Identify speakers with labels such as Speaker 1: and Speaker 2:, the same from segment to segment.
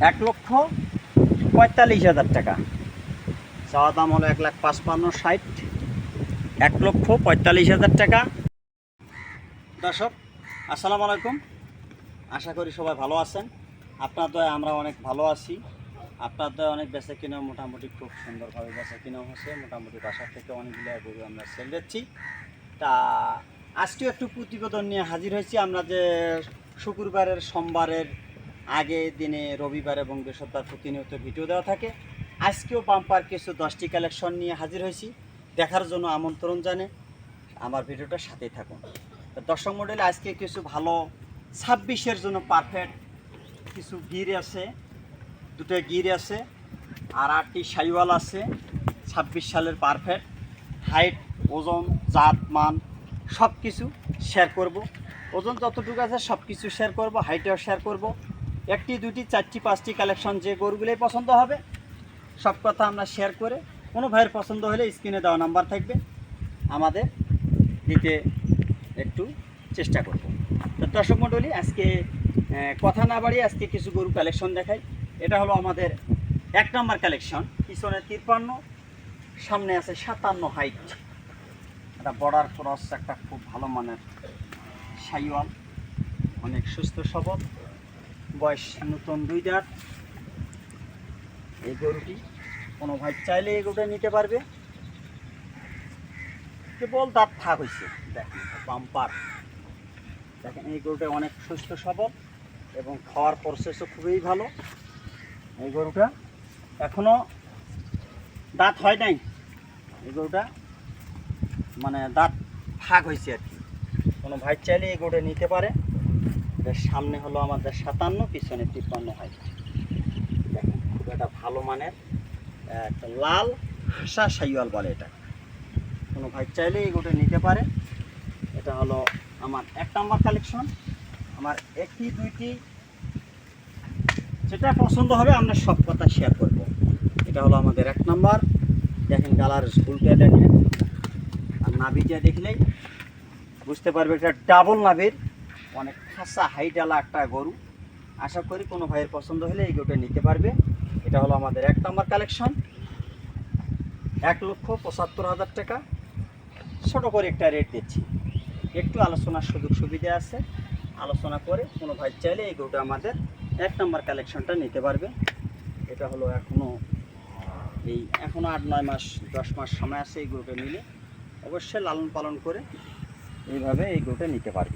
Speaker 1: এক লক্ষ পঁয়তাল্লিশ হাজার টাকা। চাওয়া দাম হলো এক লাখ পাঁচপান্ন ষাট। এক লক্ষ পঁয়তাল্লিশ হাজার টাকা। দর্শক, আসসালামু আলাইকুম। আশা করি সবাই ভালো আছেন। আপনার আমরা অনেক ভালো আছি। আপনার অনেক বেচা কিনা মোটামুটি খুব সুন্দরভাবে বেচা কিনা হচ্ছে মোটামুটি বাসার থেকে অনেকগুলো গরু আমরা সেল দিচ্ছি। তা, আজকেও একটু প্রতিবেদন নিয়ে হাজির হয়েছি। আমরা যে শুক্রবারের, সোমবারের আগে দিনে রবিবার এবং বৃহস্পতিবার প্রতিনিয়ত ভিডিও দেওয়া থাকে। আজকেও বাম্পার কিছু দশটি কালেকশন নিয়ে হাজির হয়েছি। দেখার জন্য আমন্ত্রণ জানে আমার ভিডিওটার সাথেই থাকুন। দর্শক মডেলে আজকে কিছু ভালো ছাব্বিশের জন্য পারফেক্ট কিছু গির আছে। দুটো গির আছে। আর আটটি সাইওয়াল আছে। ছাব্বিশ সালের পারফেক্ট হাইট ওজন, জাত, মান সব কিছু শেয়ার করব। ওজন যতটুকু আছে সব কিছু শেয়ার করব হাইটেও শেয়ার করব। একটি দুটি চারটি, পাঁচটি কালেকশন যে গরুগুলোই পছন্দ হবে, সব কথা আমরা শেয়ার করে কোনো ভাইয়ের পছন্দ হলে স্ক্রিনে দেওয়া নাম্বার থাকবে। আমাদের দিতে একটু চেষ্টা করব। তো দর্শক মণ্ডলী, আজকে কথা না বাড়িয়ে আজকে কিছু গরু কালেকশন দেখাই। এটা হলো আমাদের এক নম্বর কালেকশন পিছনে তিপ্পান্ন, সামনে আছে সাতান্ন হাইট এটা বর্ডার ক্রস একটা খুব ভালো মানের সাইওয়াল, অনেক সুস্থ সবল। বয়স নতুন দুই দাঁত এই গরুটি কোনো ভাই চাইলে এই গরুটা নিতে পারবে। কেবল দাঁত থাক হয়েছে দেখেন বাম্পার। দেখেন, এই গরুটা অনেক সুস্থ সবল এবং খাওয়ার প্রসেসও খুবই ভালো। এই গরুটা এখনও দাঁত হয় নাই। এই গরুটা মানে দাঁত ফাঁক হয়েছে আর কি। কোনো ভাই চাইলে এই গরুটা নিতে পারে। এটার সামনে হলো আমাদের সাতান্ন, পিছনে তিপ্পান্ন হয়। দেখেন, খুব একটা ভালো মানের একটা লাল হাসা সাইওয়াল বলে এটা। কোনো ভাই চাইলে গরুটা নিতে পারে। এটা হলো আমার এক নাম্বার কালেকশন। আমার একটি, দুইটি, যেটা পছন্দ হবে আমরা সব কথা শেয়ার করব। এটা হলো আমাদের এক নাম্বার। দেখেন কালার ঝুলটা দেখেন। আর নাভিটা দেখলেই বুঝতে পারবে এটা ডাবল নাভির। অনেক খাসা হাইডালা একটা গরু। আশা করি কোনো ভাইয়ের পছন্দ হলে এই গরুটা নিতে পারবে। এটা হলো আমাদের এক নম্বর কালেকশন। এক লক্ষ পঁচাত্তর হাজার টাকা। ছোটো করে একটা রেট দিচ্ছি। একটু আলোচনার সুযোগ সুবিধা আছে। আলোচনা করে কোনো ভাই চাইলে এই গরুটা আমাদের এক নম্বর কালেকশনটা নিতে পারবে। এটা হলো এখনও এই এখনও আট, নয় মাস, দশ মাস সময় আছে এই গরুটা নিলে। অবশ্যই লালন পালন করে এইভাবে এই গরুটা নিতে পারবে।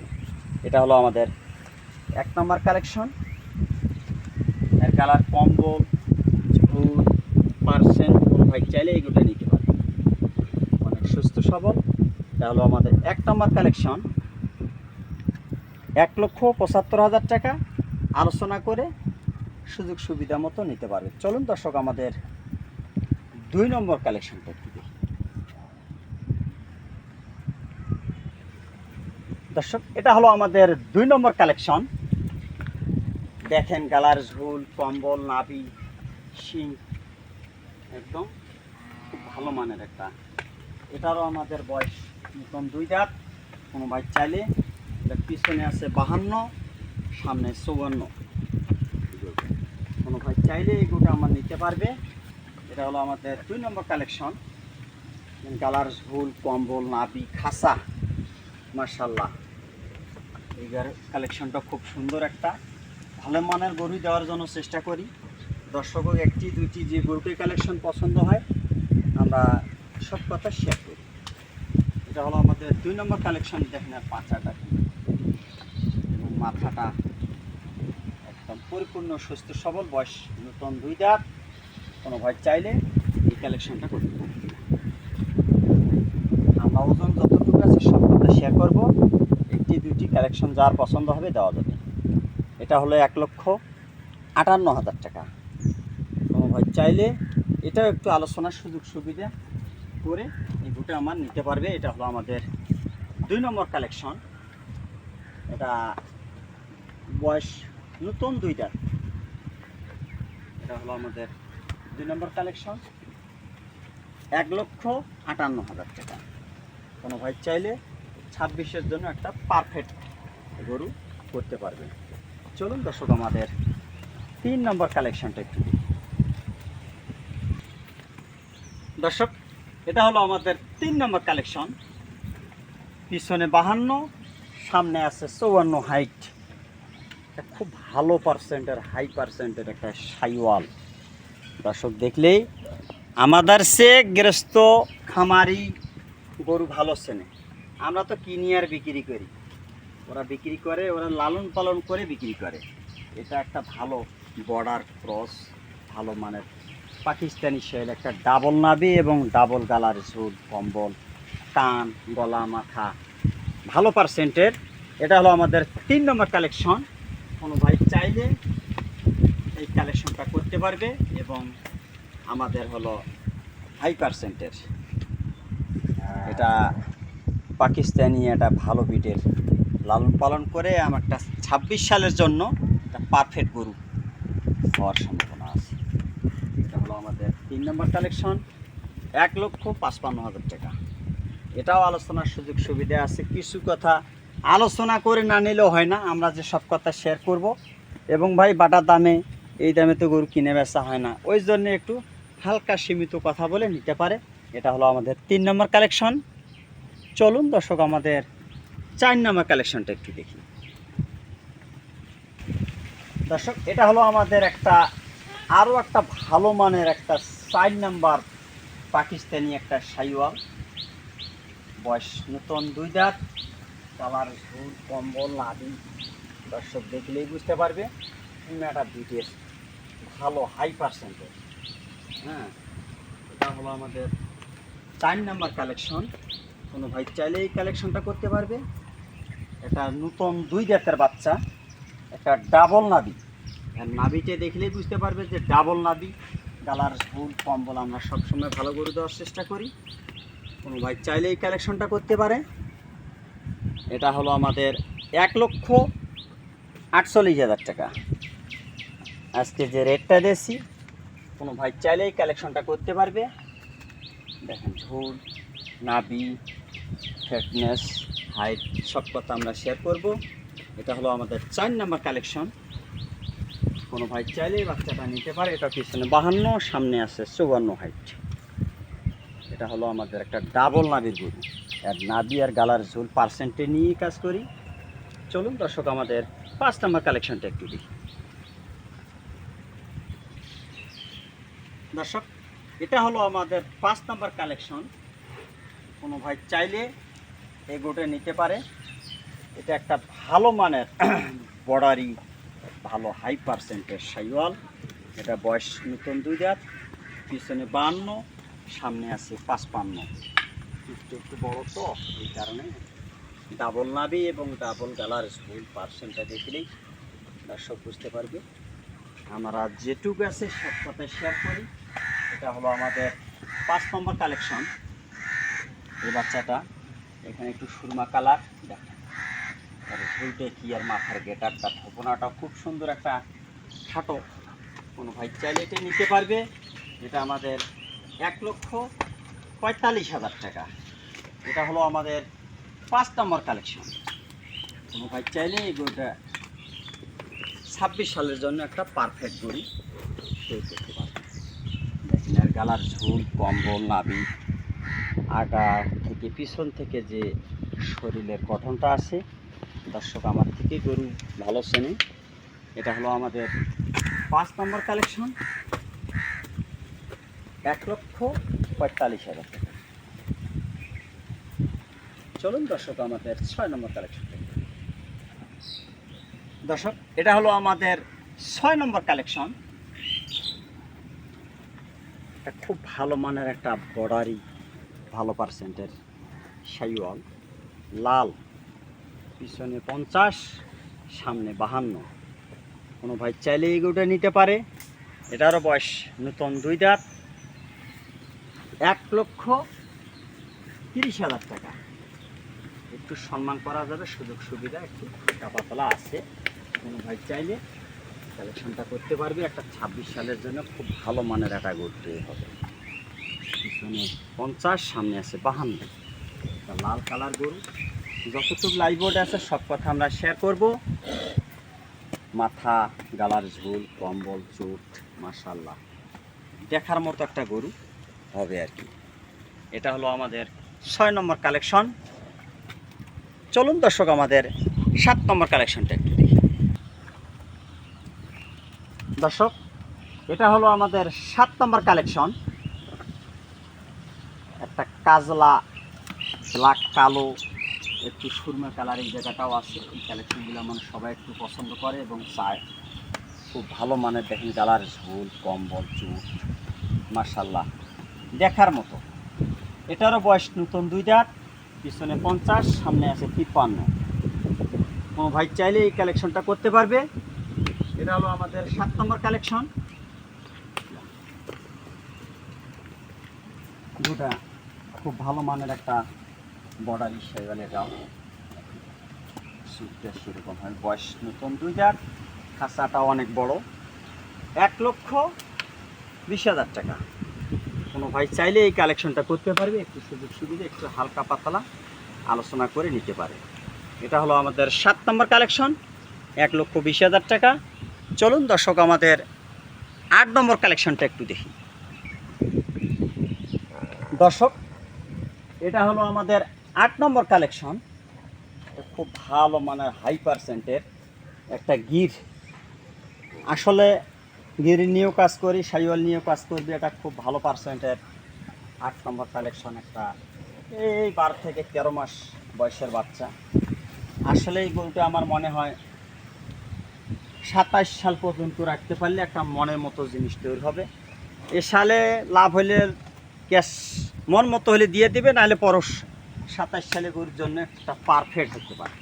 Speaker 1: এটা হলো আমাদের এক নম্বর কালেকশন এর কালার কম্বল ঝুল পার্সেন্ট কোনো ভাই চাইলে গরুটা নিতে পারবে অনেক সুস্থ সবল। এটা হলো আমাদের এক নম্বর কালেকশন এক লক্ষ পঁচাত্তর হাজার টাকা আলোচনা করে সুযোগ সুবিধা মতো নিতে পারবে। চলুন দর্শক, আমাদের দুই নম্বর কালেকশনটা একটু দেখি দর্শক, এটা হলো আমাদের দুই নম্বর কালেকশন দেখেন গালার ঝুল কম্বল, নাভি, শিং, একদম খুব ভালো মানের একটা। এটারও আমাদের বয়স নতুন দুই দাঁত, কোনো ভাই চাইলে। পিছনে আছে বাহান্ন, সামনে চৌয়ান্ন। কোনো ভাই চাইলে এগুলো আমার নিতে পারবে। এটা হলো আমাদের দুই নম্বর কালেকশন কালার ঝুল কম্বল নাবি খাসা। মার্শাল্লাহ এই কালেকশনটা খুব সুন্দর একটা। ভালো মানের গরু দেওয়ার জন্য চেষ্টা করি। দর্শক একটি, দুইটি যে গরুটির কালেকশন পছন্দ হয়, আমরা সব কথা শেয়ার করি। এটা হলো আমাদের দুই নম্বর কালেকশন দেখেন আর পাঁচাটা। এবং মাথাটা একদম পরিপূর্ণ, সুস্থ, সবল, বয়স নতুন দুই দাঁত। কোনো ভাই চাইলে এই কালেকশনটা করতে পারে আমরা ওজন যতটুকু আছে সব কথা শেয়ার করব। একটি দুইটি কালেকশন যার পছন্দ হবে দেওয়া যাবে। এটা হলো এক লক্ষ আটান্ন হাজার টাকা। ভাই চাইলে এটাও একটু আলোচনার সুযোগ সুবিধা করে এই গুটা আমার নিতে পারবে। এটা হলো আমাদের দুই নম্বর কালেকশন এটা বয়স নতুন দুইটা। এটা হলো আমাদের দুই নম্বর কালেকশন এক লক্ষ আটান্ন হাজার টাকা। কোনো ভাই চাইলে ছাব্বিশের জন্য একটা পারফেক্ট গরু করতে পারবে চলুন দর্শক, আমাদের তিন নম্বর কালেকশনটা একটু। দর্শক, এটা হলো আমাদের তিন নম্বর কালেকশন পিছনে বাহান্ন, সামনে আছে চৌয়ান্ন হাইট খুব ভালো পার্সেন্টের হাই পার্সেন্টের একটা সাইওয়াল। দর্শক, দেখলেই আমাদের সে গৃহস্থ খামারি গরু ভালো চেনে। আমরা তো কিনি আর বিক্রি করি। ওরা বিক্রি করে, ওরা লালন পালন করে বিক্রি করে। এটা একটা ভালো বর্ডার ক্রস ভালো মানের পাকিস্তানি শেল, একটা ডাবল নাবি এবং ডাবল গালার ঝুল কম্বল, কান, গলা, মাথা। ভালো পার্সেন্টের এটা হলো আমাদের তিন নম্বর কালেকশন কোনো ভাই চাইলে এই কালেকশনটা করতে পারবে এবং আমাদের হলো হাই পার্সেন্টের এটা পাকিস্তানি একটা ভালো বিটের লালন পালন করে আমার একটা ছাব্বিশ সালের জন্য একটা পারফেক্ট গরু হওয়ার সম্ভাবনা আছে। এটা হলো আমাদের তিন নম্বর কালেকশন এক লক্ষ পাঁচপান্ন হাজার টাকা। এটাও আলোচনার সুযোগ সুবিধা আছে, কিছু কথা আলোচনা করে না নিলেও হয় না, আমরা যে সব কথা শেয়ার করব। এবং ভাই, বাটার দামে, এই দামে তো গরু কিনে বেচা হয় না। ওই জন্য একটু হালকা সীমিত কথা বলে নিতে পারে। এটা হলো আমাদের তিন নম্বর কালেকশন চলুন দর্শক, আমাদের চার নম্বর কালেকশনটা একটু দেখি। দর্শক, এটা হলো আমাদের একটা আরও একটা ভালো মানের একটা চার নাম্বার পাকিস্তানি একটা সাইওয়াল। বয়স নতুন দুই দাঁত, কালার ঝুল কম্বল নাদি দর্শক, দেখলেই বুঝতে পারবে একটা বিটের ভালো হাই পার্সেন্টের হ্যাঁ এটা হলো আমাদের চার নাম্বার কালেকশন কোনো ভাই চাইলে এই কালেকশনটা করতে পারবে। এটা নতুন দুই দাঁতের বাচ্চা, একটা ডাবল নাবি। আর নাবিতে দেখলেই বুঝতে পারবে যে ডাবল নাবি। গালার ফুল, কম্বল আমরা সবসময় ভালো করে দেওয়ার চেষ্টা করি। কোনো ভাই চাইলে এই কালেকশনটা করতে পারে। এটা হলো আমাদের এক লক্ষ আটচল্লিশ হাজার টাকা। আজকে যে রেটটা দিয়েছি, কোনো ভাই চাইলে এই কালেকশনটা করতে পারবে। দেখেন ঝুল নাবি ফিটনেস হাইট সব কথা আমরা শেয়ার করব। এটা হলো আমাদের চার নাম্বার কালেকশন কোনো ভাই চাইলে বাচ্চাটা নিতে পারে, এটা পিছনে বাহান্ন, সামনে আছে চৌবান্ন হাইট এটা হলো আমাদের একটা ডাবল নাবির গরু। আর নাবি আর গালার ঝোল পার্সেন্টে নিয়েই কাজ করি। চলুন দর্শক, আমাদের পাঁচ নাম্বার কালেকশনটা একটু দেখি। দর্শক, এটা হলো আমাদের পাঁচ নাম্বার কালেকশন কোনো ভাই চাইলে এই গোটে নিতে পারে। এটা একটা ভালো মানের বর্ডারি, ভালো হাই পার্সেন্টের সাইওয়াল। এটা বয়স নতুন দুই দাঁত, পিছনে বান্ন, সামনে আছে পাঁচপান্ন। একটু একটু বড় তো, এই কারণে ডাবল নাবি এবং ডাবল গালার ঝুল পার্সেন্টটা দেখলেই দর্শক বুঝতে পারবে। আমরা যেটুকু আছে সব কথায় শেয়ার করি। এটা হলো আমাদের পাঁচ নম্বর কালেকশন এই বাচ্চাটা এখানে একটু সুরমা কালার, দেখেন। আর কি আর মাথার গেটারটা থোপনাটা খুব সুন্দর একটা খাটো। কোনো ভাই চাইলে এটা নিতে পারবে। এটা আমাদের এক লক্ষ পঁয়তাল্লিশ হাজার টাকা। এটা হলো আমাদের পাঁচ নম্বর কালেকশন। কোনো ভাই চাইলে এই গরুটা ছাব্বিশ সালের জন্য একটা পারফেক্ট গড়ি সেই করতে পারবে দেখেন আর গালার ঝুল, কম্বল নাবি আগা থেকে পিছন থেকে যে শরীরের গঠনটা আছে, দর্শক, আমার থেকে গরু ভালো চেনে। এটা হলো আমাদের পাঁচ নম্বর কালেকশন। এক লক্ষ পঁয়তাল্লিশ হাজার টাকা। চলুন দর্শক, আমাদের ছয় নম্বর কালেকশন দর্শক, এটা হলো আমাদের ছয় নম্বর কালেকশন। খুব ভালো মানের একটা বর্ডারি, ভালো পার্সেন্টের সাইওয়াল, লাল, পিছনে পঞ্চাশ, সামনে বাহান্ন। কোনো ভাই চাইলে এই নিতে পারে। এটারও বয়স নতুন দুই দাঁত। এক লক্ষ তিরিশ হাজার টাকা। একটু সম্মান করা যাবে, সুযোগ সুবিধা, একটু টাকাতলা আছে। কোনো ভাই চাইলে কালেকশনটা করতে পারবে। একটা ছাব্বিশ সালের জন্য খুব ভালো মানের একটা গরু হবে। পিছনে পঞ্চাশ, সামনে আছে বাহান্ন। লাল কালার গরু। যতটুকু লাইভ বোর্ড আছে, সব কথা আমরা শেয়ার করব। মাথা, গালার ঝোল, কম্বল, চুট মার্শাল্লাহ দেখার মতো একটা গরু হবে আর কি। এটা হলো আমাদের ছয় নম্বর কালেকশন চলুন দর্শক, আমাদের সাত নম্বর কালেকশনটা একটু দেখি। দর্শক, এটা হলো আমাদের সাত নম্বর কালেকশন একটা কাজলা ব্ল্যাক, কালো, একটু সুরমা কালার এই জায়গাটাও আছে। এই কালেকশনগুলো মানুষ সবাই একটু পছন্দ করে এবং চায়। খুব ভালো মানের দেখেন গালার ঝোল, কম্বল চুট মার্শাল্লাহ দেখার মতো। এটারও বয়স নতুন দুই দাঁত, পিছনে পঞ্চাশ, সামনে আছে তিপ্পান্ন। কোনো ভাই চাইলে এই কালেকশনটা করতে পারবে। এটা হলো আমাদের সাত নম্বর কালেকশন। দুটা খুব ভালো মানের একটা বর্ডার ইসাইওয়াল এটাও সুটটা সেরকম হয়। বয়স নতুন, দুই হাজার। খাঁচাটাও অনেক বড়। এক লক্ষ বিশ হাজার টাকা। কোনো ভাই চাইলে এই কালেকশনটা করতে পারবে। একটু সুযোগ সুবিধা, একটু হালকা পাতলা আলোচনা করে নিতে পারে। এটা হলো আমাদের সাত নম্বর কালেকশন এক লক্ষ বিশ হাজার টাকা। চলুন দর্শক, আমাদের আট নম্বর কালেকশনটা একটু দেখি। দর্শক, এটা হলো আমাদের আট নম্বর কালেকশন। খুব ভালো মানে হাই পার্সেন্টের একটা গির। আসলে গির নিয়েও কাজ করি, সাইওয়াল নিয়েও কাজ করবি, এটা খুব ভালো পার্সেন্টের আট নম্বর কালেকশন একটা। এই বার থেকে তেরো মাস বয়সের বাচ্চা। আসলে এই গরুটা আমার মনে হয় সাতাশ সাল পর্যন্ত রাখতে পারলে একটা মনের মতো জিনিস তৈরি হবে। এ সালে লাভ হলে ক্যাশ মন মতো হলে দিয়ে দিবে, নাহলে পরশ সাতাশ সালে গরুর জন্য একটা পারফেক্ট হতে পারে।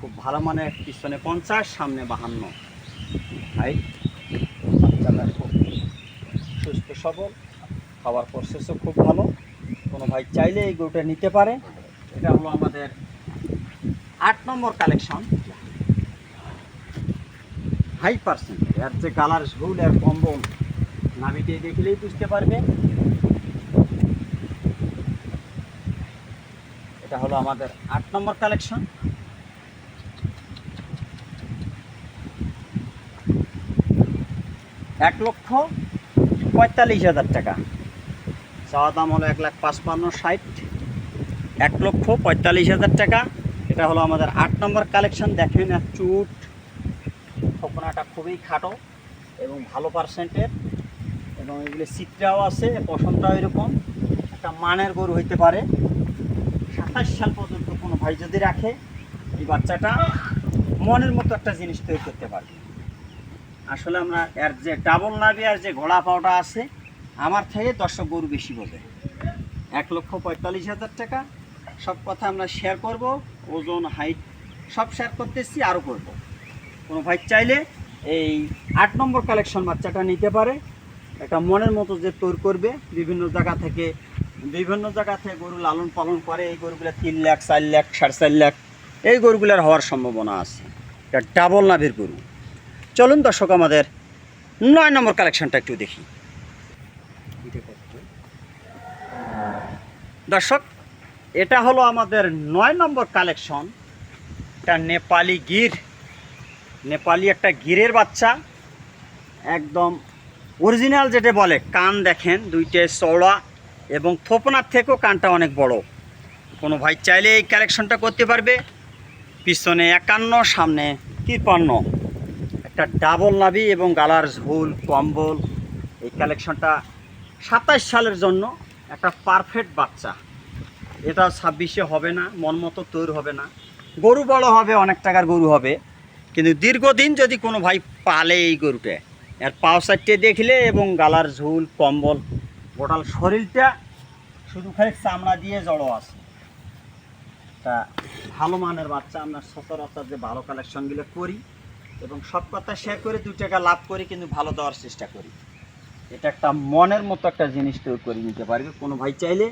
Speaker 1: খুব ভালো মানে পিছনে পঞ্চাশ, সামনে বাহান্ন। বাচ্চাটা খুব সুস্থ, সবল খাবার প্রসেসও খুব ভালো। কোনো ভাই চাইলে এই গরুটা নিতে পারে। এটা হলো আমাদের আট নম্বর কালেকশন হাই পার্সেন্ট এর যে কালার ঝুল এর কম্বল নামিতে দেখলেই বুঝতে পারবে। এটা হলো আমাদের আট নম্বর কালেকশন এক লক্ষ পঁয়তাল্লিশ হাজার টাকা। চাওয়া দাম হলো এক লাখ পাঁচপান্ন ষাট। এক লক্ষ পঁয়তাল্লিশ হাজার টাকা। এটা হলো আমাদের আট নম্বর কালেকশন দেখেন আর চুট খোপনাটা খুবই খাটো এবং ভালো পার্সেন্টের এবং এগুলি চিত্রাও আছে পশমটাও এরকম। একটা মানের গরু হইতে পারে। সাতাশ সাল পর্যন্ত কোনো ভাই যদি রাখে, এই বাচ্চাটা মনের মতো একটা জিনিস তৈরি করতে পারবে। আসলে আমরা এর যে ডাবল নাবি আর যে ঘোড়া পাওটা আছে, আমার থেকে দর্শক গরু বেশি বলবে এক লক্ষ পঁয়তাল্লিশ হাজার টাকা, সব কথা আমরা শেয়ার করব, ওজন হাইট সব শেয়ার করতেছি, আরও করব। কোনো ভাই চাইলে এই আট নম্বর কালেকশন বাচ্চাটা নিতে পারে। একটা মনের মতো যে তৈরি করবে, বিভিন্ন জায়গা থেকে বিভিন্ন জায়গা থেকে গরু লালন পালন করে, এই গরুগুলো তিন লাখ, চার লাখ, সাড়ে চার লাখ, এই গরুগুলোর হওয়ার সম্ভাবনা আছে। এটা ডাবল নাভের গরু। চলুন দর্শক, আমাদের নয় নম্বর কালেকশনটা একটু দেখি। দর্শক, এটা হলো আমাদের নয় নম্বর কালেকশন এটা নেপালি গির। নেপালি একটা গিরের বাচ্চা। একদম অরিজিনাল যেটা বলে, কান দেখেন, দুইটে চওড়া। এবং থোপনার থেকেও কানটা অনেক বড়। কোনো ভাই চাইলে এই কালেকশনটা করতে পারবে। পিছনে একান্ন, সামনে তিপ্পান্ন। একটা ডাবল নাভি এবং গালার ঝোল কম্বল। এই কালেকশনটা সাতাশ সালের জন্য একটা পারফেক্ট বাচ্চা। এটা ছাব্বিশে হবে না, মন মতো তৈরি হবে না। গরু বড় হবে, অনেক টাকার গরু হবে। কিন্তু দীর্ঘদিন যদি কোনো ভাই পালে এই গরুটা, এর পাও সাইডটে দেখলে এবং গালার ঝুল কম্বল গোটাল শরীরটা শুধু খালি চামড়া দিয়ে জড়ো আছে। তা ভালো মানের বাচ্চা, আমরা সচরাচর যে ভালো কালেকশনগুলো করি এবং সব কথা শেয়ার করে দু টাকা লাভ করি কিন্তু ভালো দেওয়ার চেষ্টা করি। এটা একটা মনের মতো একটা জিনিস তৈরি করে নিতে পারবে। কোনো ভাই চাইলে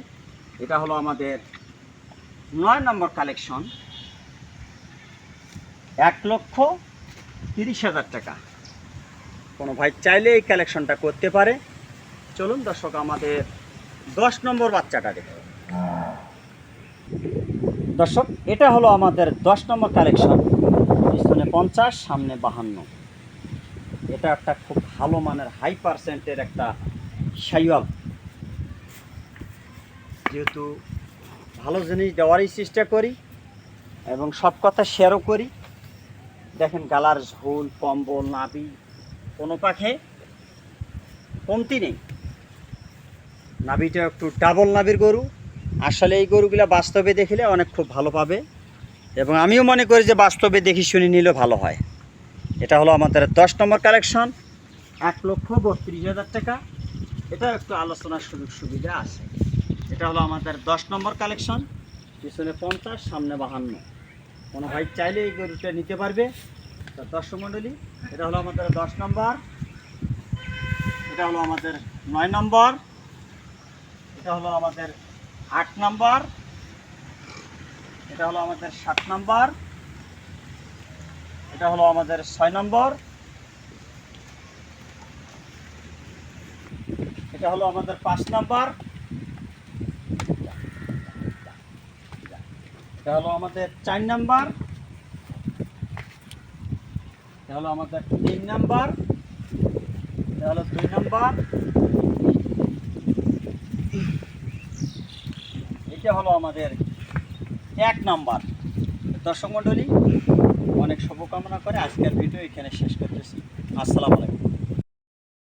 Speaker 1: এটা হলো আমাদের নয় নম্বর কালেকশন এক লক্ষ তিরিশ হাজার টাকা। কোনো ভাই চাইলে এই কালেকশনটা করতে পারে। চলুন দর্শক, আমাদের দশ নম্বর বাচ্চাটা দেখো দর্শক, এটা হলো আমাদের দশ নম্বর কালেকশন পিছনে পঞ্চাশ, সামনে বাহান্ন। এটা একটা খুব ভালো মানের হাই পার্সেন্টের একটা সাইওয়াল যেহেতু ভালো জিনিস দেওয়ারই চেষ্টা করি এবং সব কথা শেয়ারও করি। দেখেন গালার ঝোল, কম্বল নাবি কোনো পাখে কমতি নেই। নাবিটা একটু ডাবল নাবির গরু। আসলে এই গরুগুলা বাস্তবে দেখলে অনেক খুব ভালো পাবে। এবং আমিও মনে করি যে বাস্তবে দেখি শুনে নিলে ভালো হয়। এটা হলো আমাদের দশ নম্বর কালেকশন এক লক্ষ বত্রিশ হাজার টাকা। এটা একটু আলোচনার সুযোগ সুবিধা আছে। এটা হলো আমাদের দশ নম্বর কালেকশন পিছনে পঞ্চাশ, সামনে বাহান্ন। কোনো ভাই চাইলে এই গরুটা নিতে পারবে। দর্শক মণ্ডলী এটা হলো আমাদের দশ নম্বর। এটা হলো আমাদের নয় নম্বর। এটা হলো আমাদের আট নাম্বার। এটা হলো আমাদের সাত নম্বর। এটা হলো আমাদের ছয় নম্বর। এটা হলো আমাদের পাঁচ নম্বর। এটা হলো আমাদের চার নাম্বার। এটা হলো আমাদের তিন নাম্বার। এটা হলো দুই নাম্বার। এটা হলো আমাদের এক নাম্বার। দর্শক মণ্ডলী, অনেক শুভকামনা করে আজকের ভিডিও এখানে শেষ করতেছি। আসসালামু আলাইকুম।